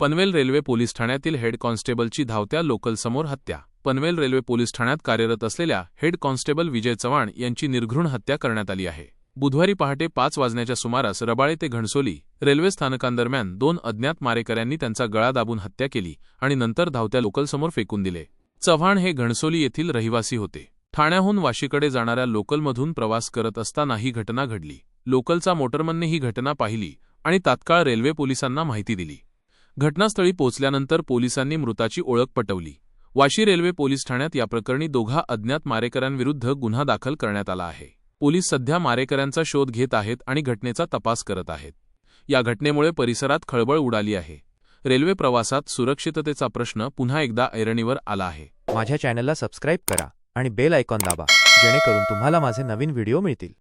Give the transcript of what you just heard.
Panvel railway police ठाण्यातील head कॉन्स्टेबलची धावत्या लोकलसमोर हत्या. पनवेल रेल्वे पोलीस ठाण्यात कार्यरत असलेल्या हेड कॉन्स्टेबल विजय चव्हाण यांची निर्घृण हत्या करण्यात आली आहे. बुधवारी पहाटे पाच वाजण्याच्या सुमारास रबाळे ते घणसोली रेल्वे स्थानकांदरम्यान दोन अज्ञात मारेकऱ्यांनी त्यांचा गळा दाबून हत्या केली आणि नंतर धावत्या लोकलसमोर फेकून दिले. चव्हाण हे घणसोली येथील रहिवासी होते. ठाण्याहून वाशीकडे जाणाऱ्या लोकलमधून प्रवास करत असताना ही घटना घडली. लोकलचा मोटरमनने ही घटना पाहिली आणि तात्काळ रेल्वे पोलिसांना माहिती दिली. घटनास्थळी पोहोचल्यानंतर पोलिसांनी मृताची ओळख पटवली. वाशी रेल्वे पोलीस ठाण्यात या प्रकरणी दोघा अज्ञात मारेकऱ्यांविरुद्ध गुन्हा दाखल करण्यात आला आहे. पोलीस सध्या मारेकऱ्यांचा शोध घेत आहेत आणि घटनेचा तपास करत आहेत. या घटनेमुळे परिसरात खळबळ उडाली आहे. रेल्वे प्रवासात सुरक्षिततेचा प्रश्न पुन्हा एकदा ऐरणीवर आला आहे. माझ्या चॅनलला सबस्क्राईब करा आणि बेल आयकॉन दाबा जेणेकरून तुम्हाला माझे नवीन व्हिडिओ मिळतील.